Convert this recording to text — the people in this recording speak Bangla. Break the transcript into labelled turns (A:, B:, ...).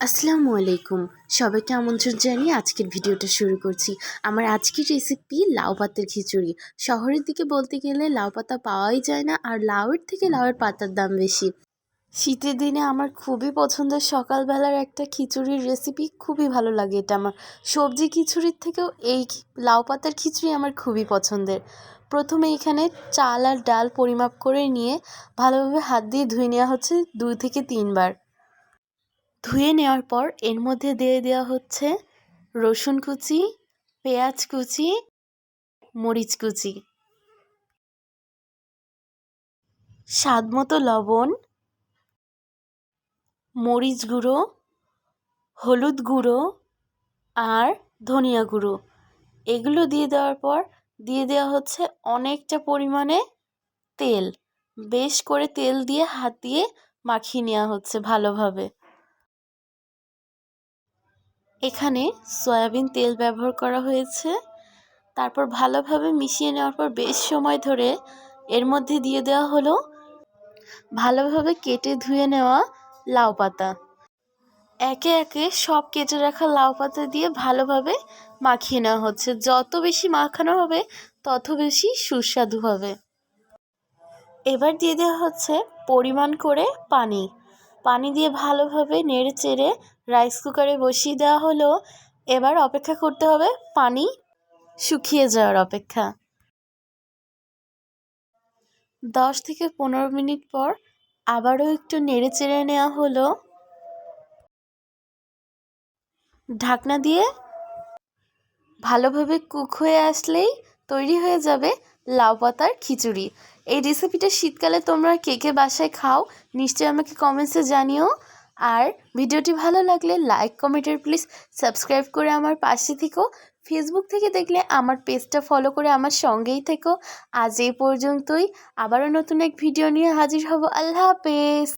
A: আসসালামু আলাইকুম। সবাইকে আমন্ত্রণ জানিয়ে আজকের ভিডিওটা শুরু করছি। আমার আজকের রেসিপি লাউ পাতার খিচুড়ি। শহরের দিকে বলতে গেলে লাউ পাতা পাওয়াই যায় না আর লাউয়ের থেকে লাউয়ের পাতার দাম বেশি। শীতের দিনে আমার খুবই পছন্দের সকালবেলার একটা খিচুড়ির রেসিপি খুবই ভালো লাগে এটা আমার। সবজি খিচুড়ির থেকেও এই লাউ পাতার খিচুড়ি আমার খুবই পছন্দের। প্রথমে এখানে চাল আর ডাল পরিমাপ করে নিয়ে ভালোভাবে হাত দিয়ে ধুয়ে নেওয়া হচ্ছে দুই থেকে তিনবার। ধুয়ে নেওয়ার পর এর মধ্যে দিয়ে দেওয়া হচ্ছে রসুন কুচি, পেঁয়াজ কুচি, মরিচ কুচি। স্বাদ মতো লবণ, মরিচ গুঁড়ো, হলুদ গুঁড়ো আর ধনিয়া গুঁড়ো। এগুলো দিয়ে দেওয়ার পর দিয়ে দেওয়া হচ্ছে অনেকটা পরিমাণে তেল। বেশ করে তেল দিয়ে হাত দিয়ে মাখিয়ে নেওয়া হচ্ছে ভালোভাবে। এখানে সয়াবিন তেল ব্যবহার করা হয়েছে। তারপর ভালোভাবে মিশিয়ে নেওয়ার পর বেশ সময় ধরে এর মধ্যে দিয়ে দেওয়া হলো ভালোভাবে কেটে ধুয়ে নেওয়া লাউ পাতা। একে একে সব কেটে রাখা লাউ পাতা দিয়ে ভালোভাবে মাখিয়ে নেওয়া হচ্ছে। যত বেশি মাখানো হবে, তত বেশি সুস্বাদু হবে। এবার দিয়ে দেওয়া হচ্ছে পরিমাণ করে পানি। পানি দিয়ে ভালোভাবে নেড়ে চেড়ে রাইস কুকারে বসিয়ে দেওয়া হলো। এবার অপেক্ষা করতে হবে পানি শুকিয়ে যাওয়ার অপেক্ষা। দশ থেকে পনেরো মিনিট পর আবারও একটু নেড়ে চেড়ে নেওয়া হলো। ঢাকনা দিয়ে ভালোভাবে কুক হয়ে আসলেই তৈরি হয়ে যাবে লাউ পাতার খিচুড়ি। এই রেসিপিটা শীতকালে তোমরা কে কে বাসায় খাও, নিশ্চয়ই আমাকে কমেন্টসে জানিও। আর ভিডিওটি ভালো লাগলে লাইক কমেন্টের প্লিজ সাবস্ক্রাইব করে আমার পাশে থেকো। ফেসবুক থেকে দেখলে আমার পেজটা ফলো করে আমার সঙ্গেই থেকো। আজ এই পর্যন্তই। আবারও নতুন এক ভিডিও নিয়ে হাজির হব। আল্লাহ হাফেজ।